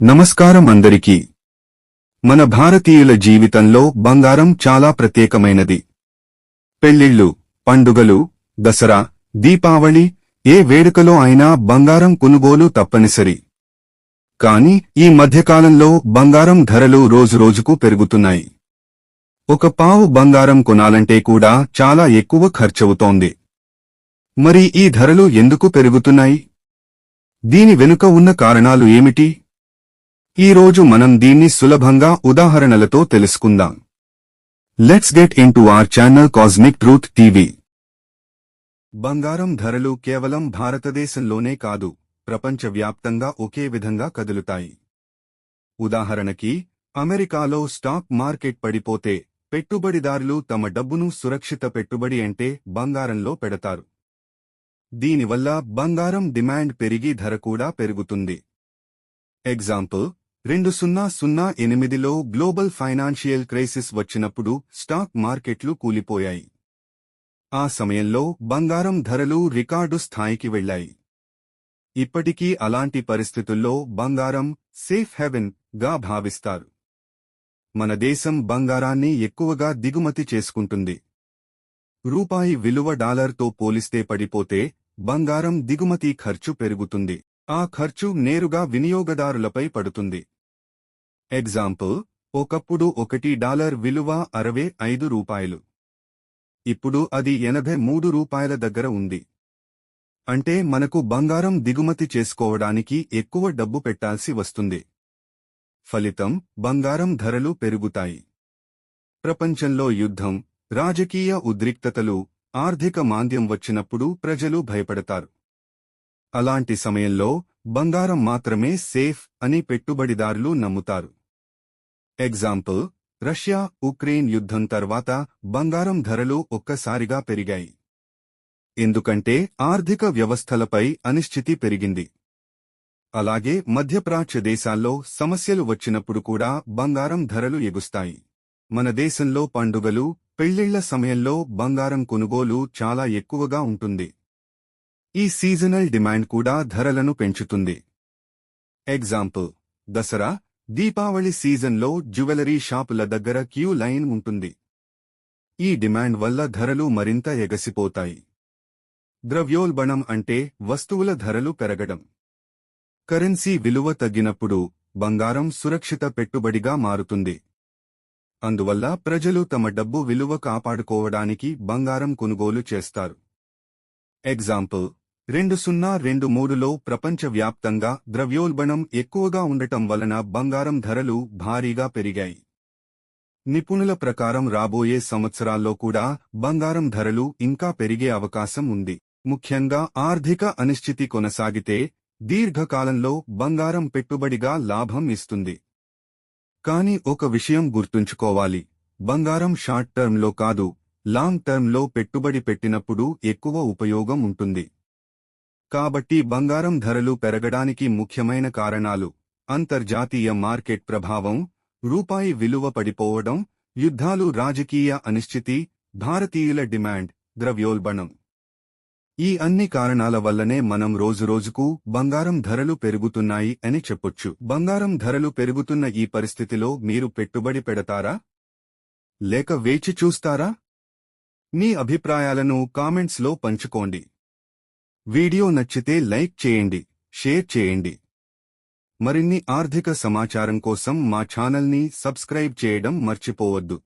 నమస్కారం అందరికీ మన భారతీయుల జీవితంలో బంగారం చాలా ప్రత్యేకమైనది. పెళ్ళిళ్ళు పండుగలు దసరా దీపావళి ఏ వేడుకలో అయినా బంగారం కొనుగోలు తప్పనిసరి. కాని ఈ మధ్యకాలంలో బంగారం ధరలు రోజురోజుకు పెరుగుతున్నాయి. ఒక పావు బంగారం కొనాలంటే కూడా చాలా ఎక్కువ ఖర్చవుతోంది. మరి ఈ ధరలు ఎందుకు పెరుగుతున్నాయి? దీని వెనుక ఉన్న కారణాలు ఏమిటి? ఈ రోజు మనం దీన్ని సులభంగా ఉదాహరణలతో తెలుసుకుందాం. Let's get in to our channel cosmic truth TV బంగారం ధరలు కేవలం భారతదేశంలోనే కాదు ప్రపంచవ్యాప్తంగా ఒకే విధంగా కదులుతాయి. ఉదాహరణకి అమెరికాలో స్టాక్ మార్కెట్ పడిపోతే పెట్టుబడిదారులు తమ డబ్బును సురక్షిత పెట్టుబడి అంటే బంగారంలో పెడతారు. దీనివల్ల బంగారం డిమాండ్ పెరిగి ధర కూడా పెరుగుతుంది. ఎగ్జాంపుల్ రెండు సున్నా సున్నా ఎనిమిదిలో గ్లోబల్ ఫైనాన్షియల్ క్రైసిస్ వచ్చినప్పుడు స్టాక్ మార్కెట్లు కూలిపోయాయి. ఆ సమయంలో బంగారం ధరలు రికార్డు స్థాయికి వెళ్ళాయి ఇప్పటికీ అలాంటి పరిస్థితుల్లో బంగారం సేఫ్ హెవెన్గా భావిస్తారు. మన దేశం బంగారాన్ని ఎక్కువగా దిగుమతి చేసుకుంటుంది. రూపాయి విలువ డాలర్తో పోలిస్తే పడిపోతే బంగారం దిగుమతి ఖర్చు పెరుగుతుంది. ఆ ఖర్చు నేరుగా వినియోగదారులపై పడుతుంది. ఎగ్జాంపుల్ ఒకప్పుడు ఒకటి డాలర్ విలువ అరవై ఐదు రూపాయలు. ఇప్పుడు అది ఎనభై మూడు రూపాయల దగ్గర ఉంది. అంటే మనకు బంగారం దిగుమతి చేసుకోవడానికి ఎక్కువ డబ్బు పెట్టాల్సి వస్తుంది. ఫలితం బంగారం ధరలు పెరుగుతాయి. ప్రపంచంలో యుద్ధం రాజకీయ ఉద్రిక్తతలు ఆర్థిక మాంద్యం వచ్చినప్పుడు ప్రజలు భయపడతారు. అలాంటి సమయంలో బంగారం మాత్రమే సేఫ్ అని పెట్టుబడిదారులు నమ్ముతారు. ఎగ్జాంపుల్ రష్యా ఉక్రెయిన్ యుద్ధం తర్వాత బంగారం ధరలు ఒక్కసారిగా పెరిగాయి. ఎందుకంటే ఆర్థిక వ్యవస్థలపై అనిశ్చితి పెరిగింది. అలాగే మధ్యప్రాచ్య దేశాల్లో సమస్యలు వచ్చినప్పుడు కూడా బంగారం ధరలు ఎగుస్తాయి. మన దేశంలో పండుగలు పెళ్ళిళ్ళ సమయంలో బంగారం కొనుగోలు చాలా ఎక్కువగా ఉంటుంది. ఈ సీజనల్ డిమాండ్ కూడా ధరలను పెంచుతుంది. ఎగ్జాంపుల్ దసరా దీపావళి సీజన్లో జ్యువెలరీ షాపుల దగ్గర క్యూ లైన్ ఉంటుంది. ఈ డిమాండ్ వల్ల ధరలు మరింత ఎగసిపోతాయి. ద్రవ్యోల్బణం అంటే వస్తువుల ధరలు పెరగడం. కరెన్సీ విలువ తగ్గినప్పుడు బంగారం సురక్షిత పెట్టుబడిగా మారుతుంది. అందువల్ల ప్రజలు తమ డబ్బు విలువ కాపాడుకోవడానికి బంగారం కొనుగోలు చేస్తారు. ఎగ్జాంపుల్ రెండు సున్నా రెండు మూడులో ప్రపంచవ్యాప్తంగా ద్రవ్యోల్బణం ఎక్కువగా ఉండటం వలన బంగారం ధరలు భారీగా పెరిగాయి. నిపుణుల ప్రకారం రాబోయే సంవత్సరాల్లో కూడా బంగారం ధరలు ఇంకా పెరిగే అవకాశం ఉంది. ముఖ్యంగా ఆర్థిక అనిశ్చితి కొనసాగితే దీర్ఘకాలంలో బంగారం పెట్టుబడిగా లాభం ఇస్తుంది. కాని ఒక విషయం గుర్తుంచుకోవాలి. బంగారం షార్ట్ టర్మ్లో కాదు లాంగ్ టర్మ్లో పెట్టుబడి పెట్టినప్పుడు ఎక్కువ ఉపయోగం ఉంటుంది. కాబట్టి బంగారం ధరలు పెరగడానికి ముఖ్యమైన కారణాలు. అంతర్జాతీయ మార్కెట్ ప్రభావం రూపాయి విలువ పడిపోవడం యుద్ధాలు రాజకీయ అనిశ్చితి భారతీయుల డిమాండ్ ద్రవ్యోల్బణం. ఈ అన్ని కారణాల వల్లనే మనం రోజురోజుకు బంగారం ధరలు పెరుగుతున్నాయి అని చెప్పొచ్చు. బంగారం ధరలు పెరుగుతున్న ఈ పరిస్థితిలో మీరు పెట్టుబడి పెడతారా? లేక వేచి చూస్తారా? మీ అభిప్రాయాలను కామెంట్స్లో పంచుకోండి. వీడియో నచ్చితే లైక్ చేయండి షేర్ చేయండి. మరిన్ని ఆర్థిక సమాచారం కోసం మా ఛానల్ని సబ్స్క్రైబ్ చేయడం మర్చిపోవద్దు.